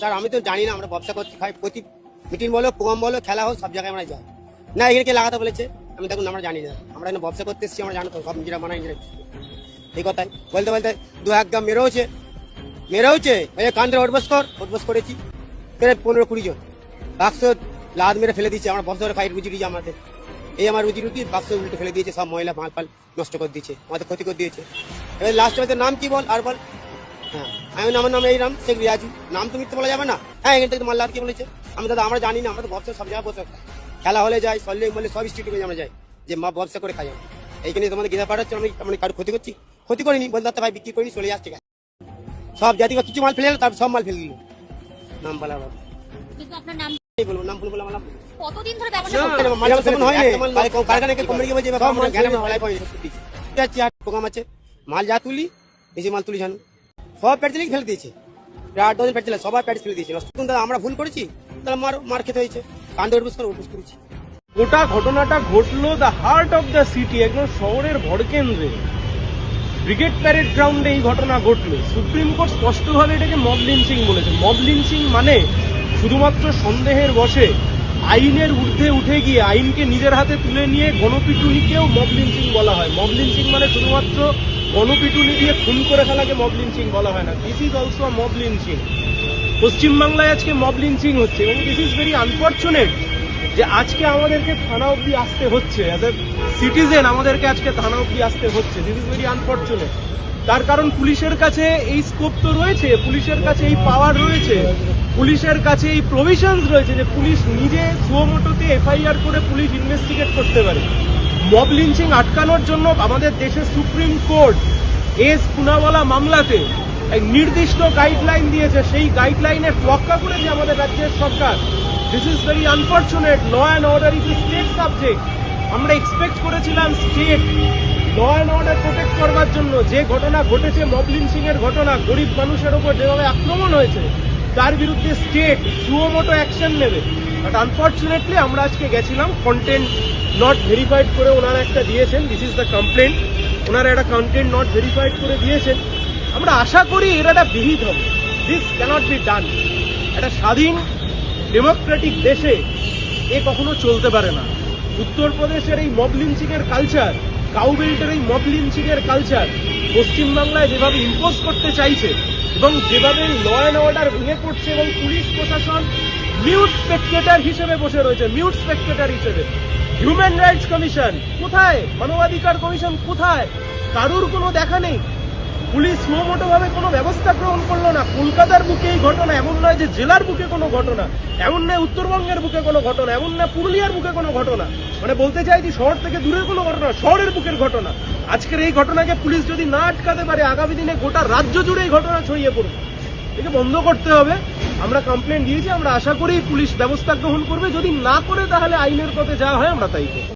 Sir আমি তো জানি না, আমরা ব্যবসা করছি খাই প্রতি মিটিং বলো প্রোগ্রাম বলো, খেলা হোক, সব জায়গায় আমরা যাই। না, এখানে কে লাগাতে বলেছে? আমি দেখুন, আমরা জানি না। আমরা এখানে ব্যবসা করতে এসেছি, আমরা জানো তো, সব নিজেরা মানাই নিজেরা এই কথাই। বলতে বলতে, দু এক গাম মেরেওছে মেরেওছে এই কান্দ্রে উঠবস কর উঠবস করেছি। প্রায় পনেরো কুড়ি জন। বাক্স লাদ মেরে ফেলে দিয়েছে, আমরা ব্যবসা করে খাই রুজি রুজি আমাদের। এই আমার রুজি রুটি বাক্স উল্টে ফেলে দিয়েছে, সব মহিলা মাল ফাল নষ্ট করে দিয়েছে, আমাদের ক্ষতি করে দিয়েছে। এবার লাস্টে নাম কি বল? আর বল। হ্যাঁ। আমি আমার নাম এই নাম শেখ রিয়াজু নাম তো মিথ্যে বলা যাবে না। হ্যাঁ এখান থেকে মাল্লার কি বলেছে। আমি দাদা আমরা জানি না আমরা তো ব্যবসা সব জায়গায় বসে খেলা হলে যাই সল্লে বলে সব স্ট্রিটে আমরা যাই যে মা ব্যবসা করে খাই। এইখানে তোমাদের গিয়ে পাঠাচ্ছে আমি আমি কারও ক্ষতি করছি? ক্ষতি করিনি বলতে ভাই বিক্রি করিনি চলে যাচ্ছে সব জাতি কিছু মাল ফেলে গেলো তার সব মাল ফেলে দিল। নাম বলা আবার কিন্তু আপনার নাম বলব নাম ভুল বলে কতদিন ধরে ব্যবসা করছেন? মাল যখন হয়নি। কারখানাকে কোম্পানি বলছে সব মাল আছে মাল যা তুলি বেশি মাল তুলি জানো সব প্যাট দিলেই ফেলে দিয়েছে। প্রায় আট দশ প্যাট ছিল সবাই প্যাট ফেলে দিয়েছে। দাদা আমরা ভুল করেছি, তাহলে মার মার খেতে হয়েছে। কান্দে উঠবস করে উঠবস করেছি গোটা ঘটনাটা ঘটলো the heart of the city একদম শহরের ভড়কেন্দ্রে ব্রিগেড প্যারেড গ্রাউন্ডে এই ঘটনা ঘটলো। সুপ্রিম কোর্ট স্পষ্টভাবে এটাকে মব লিঞ্চিং বলেছে। মব লিঞ্চিং মানে শুধুমাত্র সন্দেহের বসে আইনের ঊর্ধ্বে উঠে গিয়ে আইনকে নিজের হাতে তুলে নিয়ে গণপিটুনিকেও মব লিঞ্চিং বলা হয়। মব লিঞ্চিং মানে শুধুমাত্র গণপিটুনি দিয়ে খুন করে ফেলাকে মব লিঞ্চিং বলা হয় না। This is also a mob lynching পশ্চিমবাংলায় আজকে মব লিঞ্চিং হচ্ছে এবং দিস ইজ ভেরি আনফর্চুনেট যে আজকে আমাদেরকে থানা অব্দি আসতে হচ্ছে। অ্যাজ এ সিটিজেন আমাদেরকে আজকে থানা অব্দি আসতে হচ্ছে। দিস ইজ ভেরি আনফর্চুনেট তার কারণ পুলিশের কাছে এই স্কোপ তো রয়েছে, পুলিশের কাছে এই পাওয়ার রয়েছে, পুলিশের কাছে এই প্রভিশনস রয়েছে যে পুলিশ নিজে সুয়োমোটোতে এফআইআর করে পুলিশ ইনভেস্টিগেট করতে পারে। মব লিঞ্চিং আটকানোর জন্য আমাদের দেশের সুপ্রিম কোর্ট এস পুনাওয়ালা মামলাতে এক নির্দিষ্ট গাইডলাইন দিয়েছে। সেই গাইডলাইনে তোয়াক্কা করেছে আমাদের রাজ্যের সরকার। This is very unfortunate law and order is state subject আমরা এক্সপেক্ট করেছিলাম state law and order protect করবার জন্য। যে ঘটনা ঘটেছে, মব লিঞ্চিংয়ের ঘটনা, গরিব মানুষের ওপর যেভাবে আক্রমণ হয়েছে, তার বিরুদ্ধে স্টেট সুয়োমোটো অ্যাকশন নেবে। বাট আনফর্চুনেটলি আমরা আজকে গেছিলাম কন্টেন্ট নট ভেরিফাইড করে ওনারা একটা দিয়েছেন দিস ইজ দ্য কমপ্লেন ওনারা একটা কন্টেন্ট নট ভেরিফাইড করে দিয়েছেন। আমরা আশা করি এর একটা বিহিত হবে। দিস ক্যানট বি ডান একটা স্বাধীন ডেমোক্রেটিক দেশে এ কখনো চলতে পারে না। উত্তরপ্রদেশের এই মব লিঞ্চিং এর কালচার কাউবেল্টের এই মব লিঞ্চিং এর কালচার পশ্চিমবাংলায় যেভাবে ইম্পোজ করতে চাইছে এবং যেভাবে ল অ্যান্ড অর্ডার ভেঙে পড়ছে এবং পুলিশ প্রশাসন মিউট স্পেকটেটার হিসেবে বসে রয়েছে মিউট স্পেকটেটার হিসেবে। হিউম্যান রাইটস কমিশন কোথায়? মানবাধিকার কমিশন কোথায়? কারুর কোনো দেখা নেই। পুলিশ সুমোটো ভাবে কোনো ব্যবস্থা গ্রহণ করল না। কলকাতার বুকে এই ঘটনা, এমন নয় যে জেলার বুকে কোনো ঘটনা, এমন নয় উত্তরবঙ্গের বুকে কোনো ঘটনা, এমন না পুরুলিয়ার বুকে কোনো ঘটনা। মানে বলতে চাই যে শহর থেকে দূরের কোনো ঘটনা শহরের বুকের ঘটনা। আজকের এই ঘটনাকে পুলিশ যদি না আটকাতে পারে, আগামী দিনে গোটা রাজ্য জুড়ে এই ঘটনা ছড়িয়ে পড়বে। একে বন্ধ করতে হবে। আমরা কমপ্লেন দিয়েছি, আমরা আশা করি পুলিশ ব্যবস্থা গ্রহণ করবে। যদি না করে, তাহলে আইনের পথে যাওয়া হয়, আমরা তাই